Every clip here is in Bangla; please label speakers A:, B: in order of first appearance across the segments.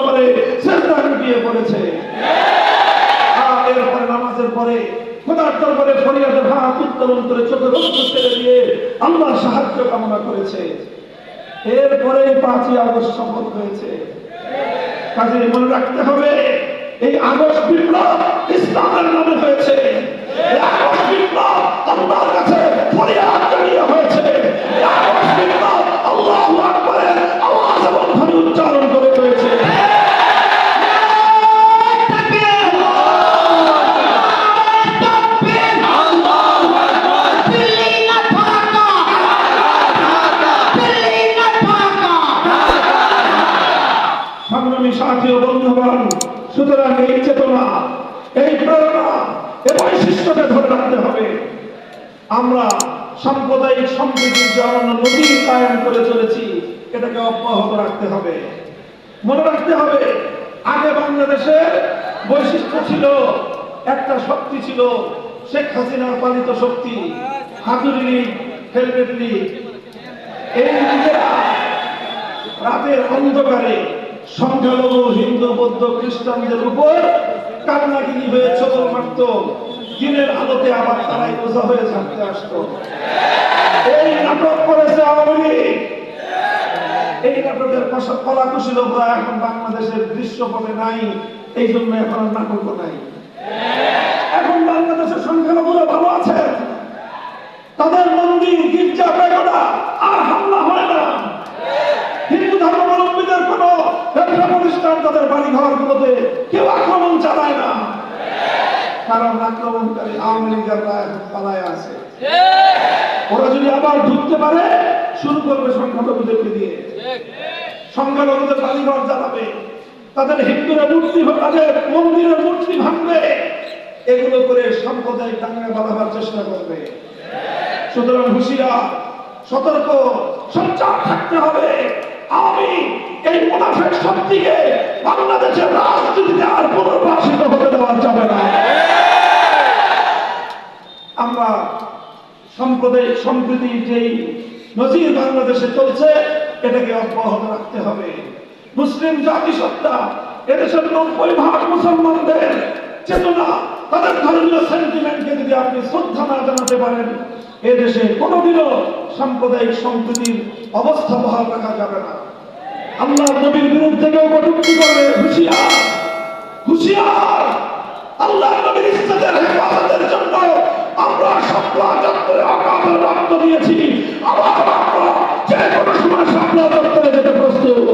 A: পরে সেজদা লুটিয়ে পড়েছে আর এরপরে নামাজের পরে খোদার দরবারে ফরিয়াদের হাত উত্তোলন করে চোখে রক্ত ছেড়ে দিয়ে আল্লাহ সাহায্য কামনা করেছে। এরপরে পাঁচই আগস্ট শপথ হয়েছে। কাজে মনে রাখতে হবে এই আগস্ট বিপ্লব ইসলামের নামে হয়েছে। এই আগস্ট বিপ্লব আল্লাহর কাছে ফরিয়াদ জানিয়ে হয়েছে। আগস্ট বিপ্লব আল্লাহ আকবরের আওয়াজ এবং ধ্বনি উচ্চারণ এই প্রেরণা, এই বৈশিষ্ট্যকে ধরে রাখতে হবে। আমরা সাম্প্রদায়িক সম্প্রীতির যে নদী কায়েম করে চলেছি, এটাকে অব্যাহত রাখতে হবে। মনে রাখতে হবে, আগে বাংলাদেশের বৈশিষ্ট্য ছিল, একটা শক্তি ছিল, শেখ হাসিনার পালিত শক্তি হাতুরি লীগ, হেলমেট লীগ। এই লীগেরা রাতের অন্ধকারে সংখ্যালঘু, হিন্দু, বৌদ্ধ, খ্রিস্টানদের উপর কান্নাগিরি হয়ে চোখল মারত দিনের আলোতে আবার তারাই বোঝা হয়ে থাকতে আসতো। এই নাটক করেছে আওয়ামী এই নাটকের কলা এখন বাংলাদেশের দৃশ্যপটে নাই এই জন্য এখন নাটক নাই। এখন বাংলাদেশের সংখ্যালঘুরা ভালো আছে। তাদের মন্দির গির্জা পেগোডা আর হামলা হয় না। হিন্দু ধর্মাবলম্বীদের কোন ব্যবসা প্রতিষ্ঠান তাদের বাড়ি ঘর গুলোতে কেউ আক্রমণ চালায় না কারণ আক্রমণকারী আওয়ামী এখন পালায় আছে। ওরা যদি আবার ঢুকতে পারে শুরু করবে সংখ্যালঘুদেরকে দিয়ে। সংখ্যালঘুদের বাড়িঘর জ্বালাবে। তাদের হিন্দুরা মূর্তি তাদের মন্দিরের মূর্তি ভাঙবে। এগুলো করে সাম্প্রদায়িক দাঙ্গা বাঁধাবার চেষ্টা করবে। সুতরাং হুঁশিয়ার সতর্ক সঞ্চার থাকতে হবে। আমি এই মুনাফেক শক্তিকে বাংলাদেশের রাজনীতিতে আর পুনর্বাসিত হতে দেওয়া যাবে না আমরা সাম্প্রদায়িক সম্প্রীতির যেই নজির বাংলাদেশে চলছে, এটাকে অব্যাহত রাখতে হবে। মুসলিম জাতিসত্তা, এদেশের নব্বই ভাগ মুসলমানদের চেতনা, তাদের ধর্মীয় সেন্টিমেন্টকে যদি আপনি শ্রদ্ধা না জানাতে পারেন এদেশে কোনোদিনও সাম্প্রদায়িক সম্প্রীতির অবস্থা বহাল রাখা যাবে না। আল্লাহ নবীর বিরুদ্ধে কেউ কটুক্তি করবে, হুঁশিয়ার। হুঁশিয়ার! আল্লাহ নবীর ইজ্জতের হেফাজতের জন্য আমরা চত্বরে অকামের রক্ত দিয়েছি। আবার আমরা যে কোনো সময় চত্বরে যেতে প্রস্তুত।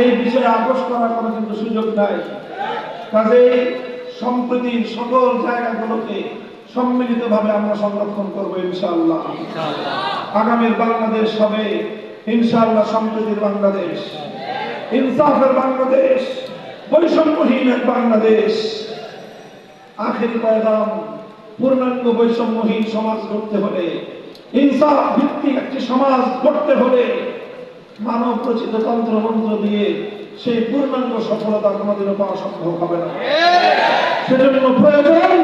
A: এই বিষয়ে আপোষ করার কোনো কিন্তু সুযোগ নাই। কাজেই সম্প্রীতির সকল জায়গাগুলোকে সম্মিলিতভাবে আমরা সংরক্ষণ করব ইনশাআল্লাহ। আগামীর বাংলাদেশ হবে ইনশাআল্লাহ সম্প্রীতির বাংলাদেশ। ইনসাফের বাংলাদেশ বৈষম্যহীন এক বাংলাদেশ। আখের পয়গাম পূর্ণাঙ্গ বৈষম্যহীন সমাজ গড়তে হলে, ইনসাফ ভিত্তিক একটি সমাজ গড়তে হলে, মানব রচিত তন্ত্র মন্ত্র দিয়ে সেই পূর্ণাঙ্গ সফলতা কোনোদিনও পাওয়া সম্ভব হবে না। সেজন্য প্রয়োজন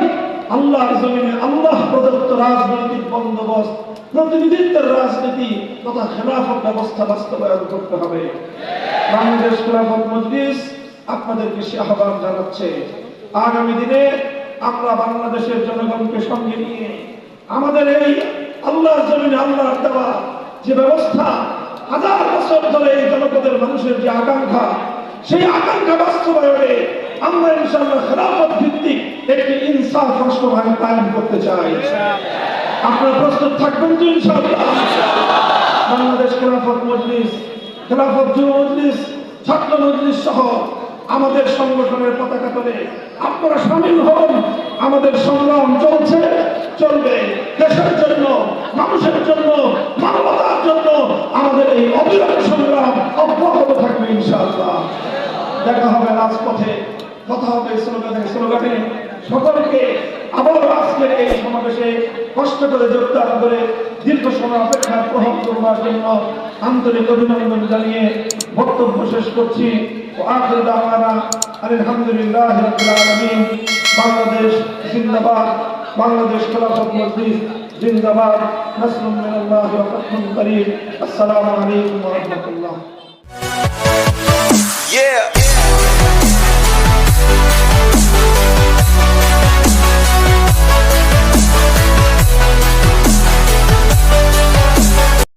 A: আল্লাহর জমিনে আল্লাহ প্রদত্ত রাজনৈতিক বন্দোবস্ত, প্রতিনিধিত্বের রাজনীতি তথা খেলাফত ব্যবস্থা বাস্তবায়ন করতে হবে। বাংলাদেশ খেলাফত মজলিস আপনাদেরকে সে আহ্বান জানাচ্ছে। আগামী দিনে আমরা বাংলাদেশের জনগণকে সঙ্গে নিয়ে আমাদের এই আল্লাহর জমিনে আল্লাহর দেওয়া যে ব্যবস্থা, হাজার বছর ধরে এই জনপদের মানুষের যে আকাঙ্ক্ষা, সেই আকাঙ্ক্ষা বাস্তবায়নে আমরা ইনশাআল্লাহ খেলাফত ভিত্তিক একটি ইনসাফ রাষ্ট্র কায়েম করতে চাই। আপনারা প্রস্তুত থাকবেন তো ইনশাআল্লাহ? বাংলাদেশ খেলাফত মজলিস, খেলাফত যুব মজলিস, ছাত্র মজলিস সহ আমাদের সংগঠনের পতাকা তলে। আপনারা সামিল হন। আমাদের সংগ্রাম চলছে, চলবে। দেশের জন্য, মানুষের জন্য, মানবতার জন্য আমাদের এই অবিরত সংগ্রাম অব্যাহত থাকবে ইনশাআল্লাহ। দেখা হবে রাজপথে, কথা হবে স্লোগানে স্লোগানে। সকলকে আবার আজকের এই সমাবেশে কষ্ট করে যোগদান করে দীর্ঘ সময় অপেক্ষার প্রভাব করবার জন্য আন্তরিক অভিনন্দন জানিয়ে বক্তব্য শেষ করছি। ও আখির দাওয়ানা আলহামদুলিল্লাহ রাব্বিল আলামিন। বাংলাদেশ জিন্দাবাদ। বাংলাদেশ খেলাফত মজলিস জিন্দাবাদ। নাসরুম মিনাল্লাহি ওয়া ফাতহুন করিম। আসসালামু আলাইকুম ওয়া রাহমাতুল্লাহ।
B: Yeah.